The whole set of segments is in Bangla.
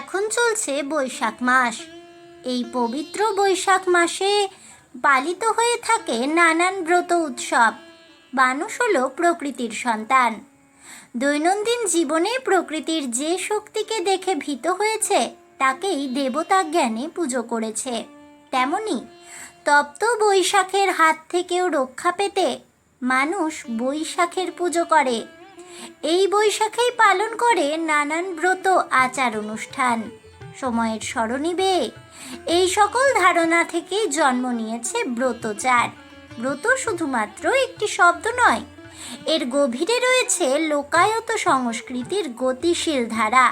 এখন চলছে বৈশাখ মাস। এই পবিত্র বৈশাখ মাসে পালিত হয়ে থাকে নানান ব্রত উৎসব। মানুষ হলো প্রকৃতির সন্তান। দৈনন্দিন জীবনে প্রকৃতির যে শক্তিকে দেখে ভীত হয়েছে, তাকেই দেবতা জ্ঞানে পুজো করেছে। তেমনি তপ্ত বৈশাখের হাত থেকেও রক্ষা পেতে মানুষ বৈশাখের পুজো করে। এই বৈশাখেই পালন করে নানান ব্রত আচার অনুষ্ঠান। সময়ের স্মরণিবে এই সকল ধারণা থেকেই জন্ম নিয়েছে ব্রতচার। ব্রত শুধুমাত্র একটি শব্দ নয়, এর গভীরে রয়েছে লোকায়ত সংস্কৃতির গতিশীল ধারা।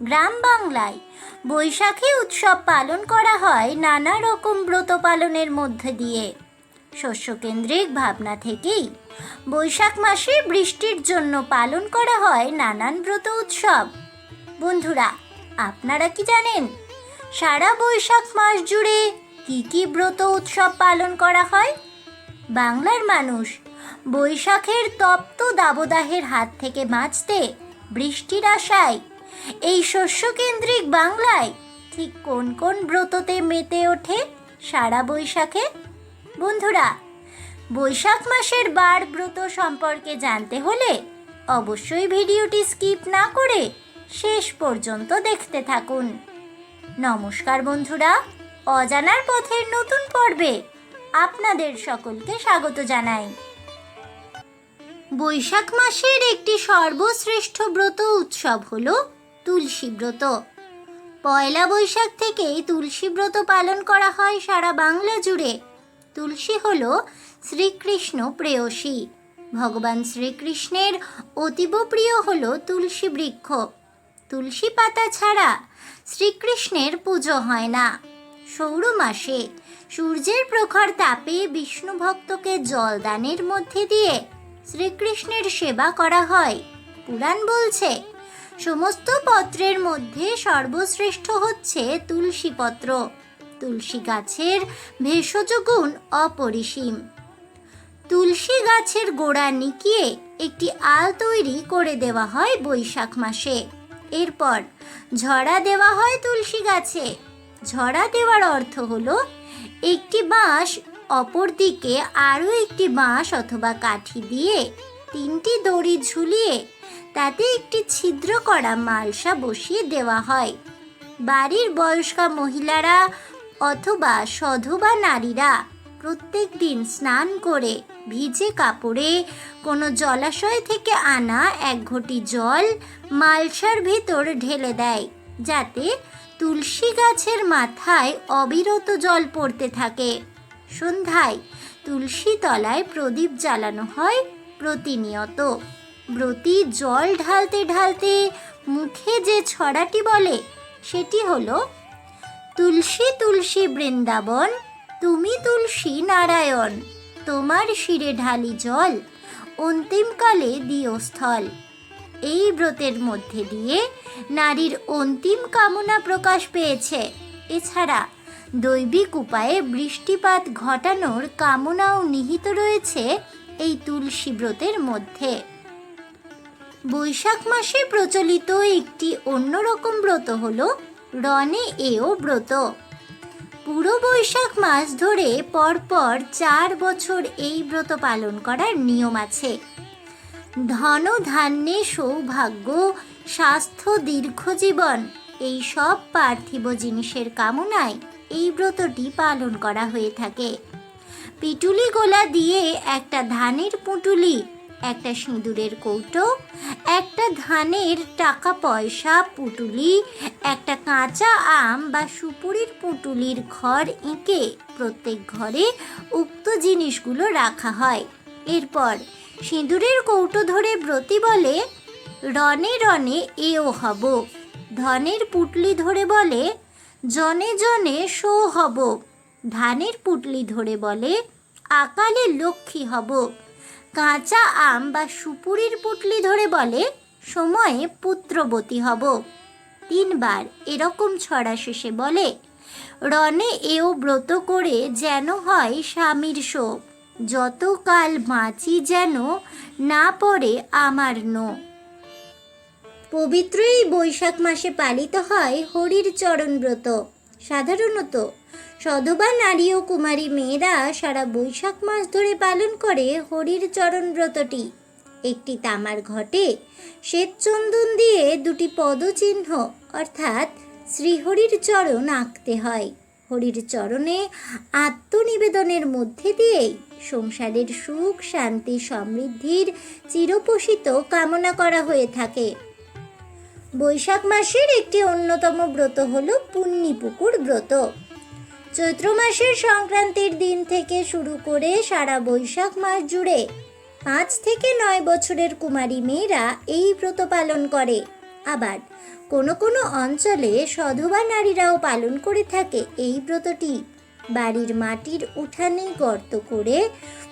গ্রাম বাংলায় বৈশাখী উৎসব পালন করা হয় নানা রকম ব্রত পালনের মধ্যে দিয়ে। শস্যকেন্দ্রিক ভাবনা থেকেই বৈশাখ মাসে বৃষ্টির জন্য পালন করা হয় নানান ব্রত উৎসব। বন্ধুরা, আপনারা কি জানেন? সারা বৈশাখ মাস জুড়ে কি কি ব্রত উৎসব পালন করা হয়? বাংলার মানুষ বৈশাখের তপ্ত দাবদাহের হাত থেকে বাঁচতে বৃষ্টির আশায় এই শস্যকেন্দ্রিক বাংলায় ঠিক কোন কোন ব্রততে মেতে ওঠে সারা বৈশাখে? বন্ধুরা বৈশাখ মাসের বার ব্রত সম্পর্কে জানতে হলে অবশ্যই ভিডিওটি স্কিপ না করে শেষ পর্যন্ত দেখতে থাকুন। নমস্কার বন্ধুরা, অজানার পথের নতুন পর্বে আপনাদের সকলকে স্বাগত জানাই। বৈশাখ মাসের একটি সর্বশ্রেষ্ঠ ব্রত উৎসব হল তুলসী ব্রত। পয়লা বৈশাখ থেকেই তুলসী ব্রত পালন করা হয় সারা বাংলা জুড়ে। তুলসী হল শ্রীকৃষ্ণ প্রেয়সী। ভগবান শ্রীকৃষ্ণের অতীব প্রিয় হল তুলসী বৃক্ষ। তুলসী পাতা ছাড়া শ্রীকৃষ্ণের পুজো হয় না। সৌর মাসে সূর্যের প্রখর তাপে বিষ্ণু ভক্তকে জলদানের মধ্যে দিয়ে শ্রীকৃষ্ণের সেবা করা হয়। পুরাণ বলছে, সমস্ত পত্রের মধ্যে সর্বশ্রেষ্ঠ হচ্ছে তুলসী পত্র। তুলসী গাছের ভেষজ গুণ অপরিসীম। তুলসী গাছের গোড়া নিকিয়ে একটি আল তৈরি করে দেওয়া হয় বৈশাখ মাসে। এরপর ঝরা দেওয়া হয় তুলসী গাছে। ঝরা দেওয়ার অর্থ হলো একটি বাঁশ অপর দিকে আরও একটি বাঁশ অথবা কাঠি দিয়ে তিনটি দড়ি ঝুলিয়ে তাতে একটি ছিদ্র করা মালসা বসিয়ে দেওয়া হয়। বাড়ির বয়স্কা মহিলারা অথবা সধবা নারীরা প্রত্যেক দিন স্নান করে ভিজে কাপড়ে কোনো জলাশয় থেকে আনা এক ঘটি জল মালসার ভেতর ঢেলে দেয়, যাতে তুলসী গাছের মাথায় অবিরত জল পড়তে থাকে। সন্ধ্যায় তুলসী তলায় প্রদীপ জ্বালানো হয় প্রতিনিয়ত। ব্রতী জল ঢালতে ঢালতে মুখে যে ছড়াটি বলে, সেটি হলো তুলসী তুলসী বৃন্দাবন, তুমি তুলসী নারায়ণ, তোমার শিরে ঢালি জল অন্তিমকালে দিও স্থল। এই ব্রতের মধ্যে দিয়ে নারীর অন্তিম কামনা প্রকাশ পেয়েছে। এছাড়া দৈবিক উপায়ে বৃষ্টিপাত ঘটানোর কামনাও নিহিত রয়েছে এই তুলসী ব্রতের মধ্যে। বৈশাখ মাসে প্রচলিত একটি অন্যরকম ব্রত হলো রনে এও ব্রত। পুরো বৈশাখ মাস ধরে পরপর চার বছর এই ব্রত পালন করার নিয়ম আছে। ধন ধান্যে সৌভাগ্য, স্বাস্থ্য দীর্ঘজীবন এই সব পার্থিব জিনিসের কামনায় এই ব্রতটি পালন করা হয়ে থাকে। পিটুলি গোলা দিয়ে একটা ধানের পুঁটুলি একটা সিঁদুরের কৌটো, একটা ধানের টাকা পয়সা পুটুলি, একটা কাঁচা আম বা সুপুরির পুটুলির ঘর এঁকে প্রত্যেক ঘরে উক্ত জিনিসগুলো রাখা হয়। এরপর সিঁদুরের কৌটো ধরে ব্রতী বলে, রনে রনে এও হব। ধনের পুটলি ধরে বলে, জনে জনে শো হব। ধানের পুটলি ধরে বলে, আকালে লক্ষ্মী হব। কাঁচা আম বা সুপুরির পুটলি ধরে বলে, সময়ে পুত্রবতী হব। তিনবার এরকম ছড়া শেষে বলে রনে এও ব্রত করে যেন হয় স্বামীর শোক। যতকাল বাঁচি যেন না পড়ে আমার নো। পবিত্র এই বৈশাখ মাসে পালিত হয় হরির চরণ ব্রত সাধারণত সধবা নারী ও কুমারী মেয়েরা সারা বৈশাখ মাস ধরে পালন করে হরির চরণ ব্রতটি। একটি তামার ঘটে শ্বেতচন্দন দিয়ে দুটি পদচিহ্ন, অর্থাৎ শ্রীহরির চরণ আঁকতে হয়। হরির চরণে আত্মনিবেদনের মধ্যে দিয়েই সংসারের সুখ, শান্তি, সমৃদ্ধির চিরপোষিত কামনা করা হয়ে থাকে। বৈশাখ মাসের একটি অন্যতম ব্রত হল পুণ্যিপুকুর ব্রত। চৈত্র মাসের সংক্রান্তির দিন থেকে শুরু করে সারা বৈশাখ মাস জুড়ে পাঁচ থেকে নয় বছরের কুমারী মেয়েরা এই ব্রত পালন করে। আবার কোনো কোনো অঞ্চলে সধবা নারীরাও পালন করে থাকে এই ব্রতটি। বাড়ির মাটির উঠানে গর্ত করে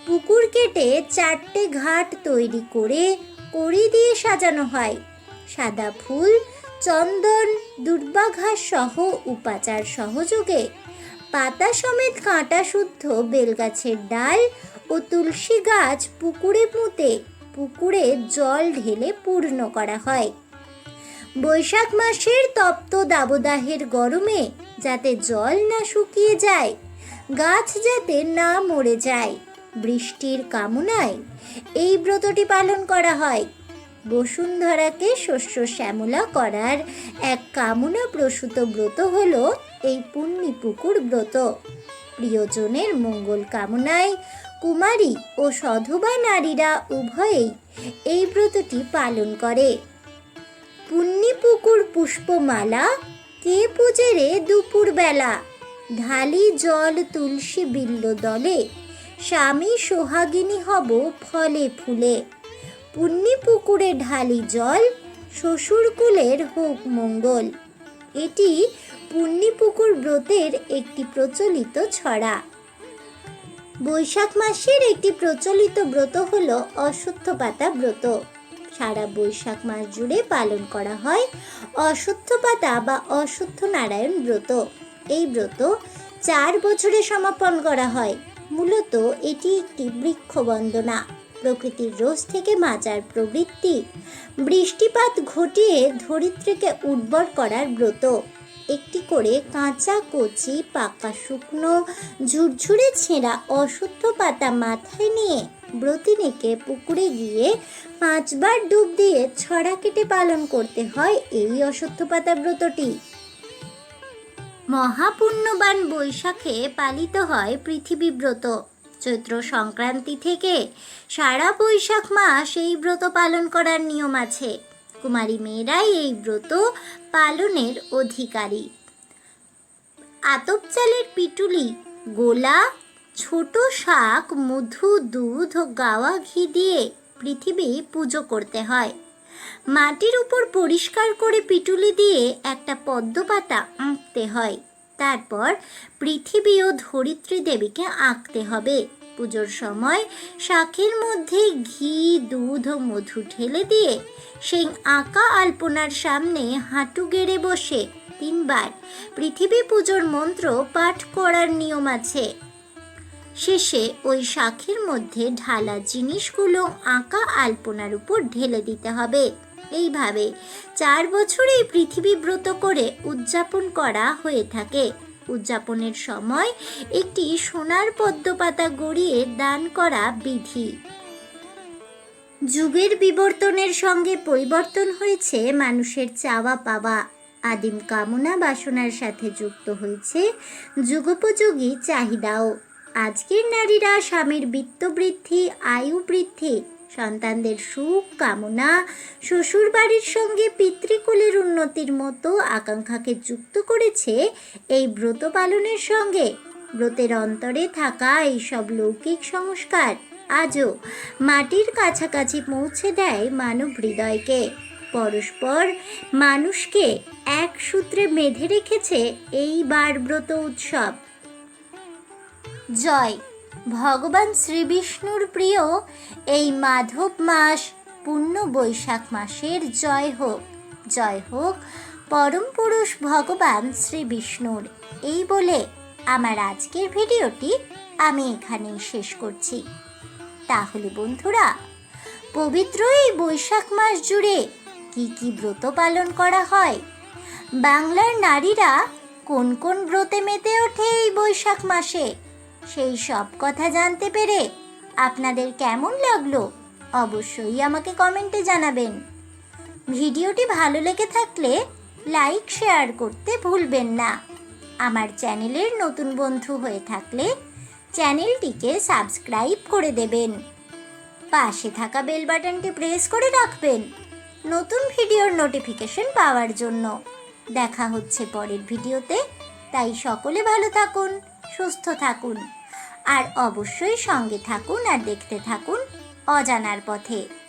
পুকুর কেটে চারটে ঘাট তৈরি করে কড়ি দিয়ে সাজানো হয়। সাদা ফুল, চন্দন দুর্বাঘাস সহ উপাচার সহযোগে পাতা সমেত কাঁটা শুদ্ধ বেলগাছের ডাল ও তুলসী গাছ পুকুরে পুঁতে পুকুরে জল ঢেলে পূর্ণ করা হয়। বৈশাখ মাসের তপ্ত দাবদাহের গরমে যাতে জল না শুকিয়ে যায়, গাছ যাতে না মরে যায়, বৃষ্টির কামনায় এই ব্রতটি পালন করা হয়। বসুন্ধরাকে শস্য শ্যামলা করার এক কামনা প্রসূত ব্রত হল এই পুণ্যিপুকুর ব্রত। প্রিয়জনের মঙ্গল কামনায় কুমারী ও সধবা নারীরা উভয়েই এই ব্রতটি পালন করে। পুণ্যিপুকুর পুষ্পমালা, কে পূজে রে দুপুর বেলা ঢালি জল তুলসী বিল্ল দলে স্বামী সোহাগিনী হব ফলে ফুলে। পুণ্যি পুকুরে ঢালি জল, শ্বশুরকুলের হোক মঙ্গল। এটি পুণ্যিপুকুর ব্রতের একটি প্রচলিত ছড়া। বৈশাখ মাসের একটি প্রচলিত ব্রত হল অশ্বত্থ পাতা ব্রত। সারা বৈশাখ মাস জুড়ে পালন করা হয় অশ্বত্থ পাতা বা অশ্বত্থ নারায়ণ ব্রত। এই ব্রত চার বছরে সমাপন করা হয়। মূলত এটি একটি বৃক্ষ বন্দনা প্রকৃতির রোজ থেকে বাঁচার প্রবৃত্তি। বৃষ্টিপাত ঘটিয়ে ধরিত্রীকে উর্বর করার ব্রত। একটি করে কাঁচা কচি, পাকা শুকনো, ঝুরঝুরে ছেঁড়া অশুদ্ধ পাতা মাথায় নিয়ে ব্রতিনীকে পুকুরে গিয়ে পাঁচবার ডুব দিয়ে ছড়া কেটে পালন করতে হয় এই অশ্বত্থ পাতা ব্রতটি। মহাপুণ্যবান বৈশাখে পালিত হয় পৃথিবী ব্রত। চৈত্র সংক্রান্তি থেকে সারা বৈশাখ মাস এই ব্রত পালন করার নিয়ম আছে। কুমারী মেয়েরাই এই ব্রত পালনের অধিকারী। আতপ চালের পিটুলি, গোলা, ছোট শাক, মধু, দুধ ও গাওয়া ঘি দিয়ে পৃথিবী পুজো করতে হয়। মাটির উপর পরিষ্কার করে পিটুলি দিয়ে একটা পদ্ম পাতা আঁকতে হয়। তারপর পৃথিবী ও ধরিত্রী দেবীকে আঁকতে হবে। পুজোর সময় শাকের মধ্যে ঘি, দুধ ও মধু ঢেলে দিয়ে সেই আঁকা আলপনার সামনে হাঁটু গেড়ে বসে তিনবার পৃথিবী পুজোর মন্ত্র পাঠ করার নিয়ম আছে। শেষে ওই শাখের মধ্যে ঢালা জিনিসগুলো আঁকা আলপনার উপর ঢেলে দিতে হবে। এইভাবে চার বছর পৃথিবী ব্রত করে উদযাপন করা হয়ে থাকে। উদযাপনের সময় একটি সোনার পদ্মপাতা গড়িয়ে দান করা বিধি। যুগের বিবর্তনের সঙ্গে পরিবর্তন হয়েছে মানুষের চাওয়া পাওয়া। আদিম কামনা বাসনার সাথে যুক্ত হয়েছে যুগোপযোগী চাহিদাও। আজকের নারীরা স্বামীর বৃত্ত বৃদ্ধি আয়ু বৃদ্ধি সন্তানদের সুখ কামনা শ্বশুর বাড়ির সঙ্গে পিতৃকুলের উন্নতির মতো আকাঙ্ক্ষাকে যুক্ত করেছে এই ব্রত পালনের সঙ্গে। ব্রতের অন্তরে থাকা এইসব লৌকিক সংস্কার আজও মাটির কাছাকাছি পৌঁছে দেয় মানব হৃদয়কে। পরস্পর মানুষকে এক সূত্রে বেঁধে রেখেছে এই বার ব্রত উৎসব। জয়। ভগবান শ্রীবিষ্ণুর প্রিয় এই মাধব মাস, পূর্ণ বৈশাখ মাসের জয় হোক। জয় হোক পরম পুরুষ ভগবান শ্রী বিষ্ণুর এই বলে আমার আজকের ভিডিওটি আমি এখানেই শেষ করছি। তাহলে বন্ধুরা, পবিত্র এই বৈশাখ মাস জুড়ে কি কি ব্রত পালন করা হয়? বাংলার নারীরা কোন কোন ব্রতে মেতে ওঠে এই বৈশাখ মাসে? সেই সব কথা জানতে পেরে আপনাদের কেমন লাগল অবশ্যই আমাকে কমেন্টে জানাবেন। ভিডিওটি ভালো লেগে থাকলে লাইক, শেয়ার করতে ভুলবেন না। আমার চ্যানেলের নতুন বন্ধু হয়ে থাকলে চ্যানেলটিকে সাবস্ক্রাইব করে দেবেন। পাশে থাকা বেল বাটনটি প্রেস করে রাখবেন নতুন ভিডিওর নোটিফিকেশন পাওয়ার জন্য। দেখা হচ্ছে পরের ভিডিওতে। তাই সকলে ভালো থাকুন। সুস্থ থাকুন। আর অবশ্যই সঙ্গে থাকুন আর দেখতে থাকুন অজানার পথে।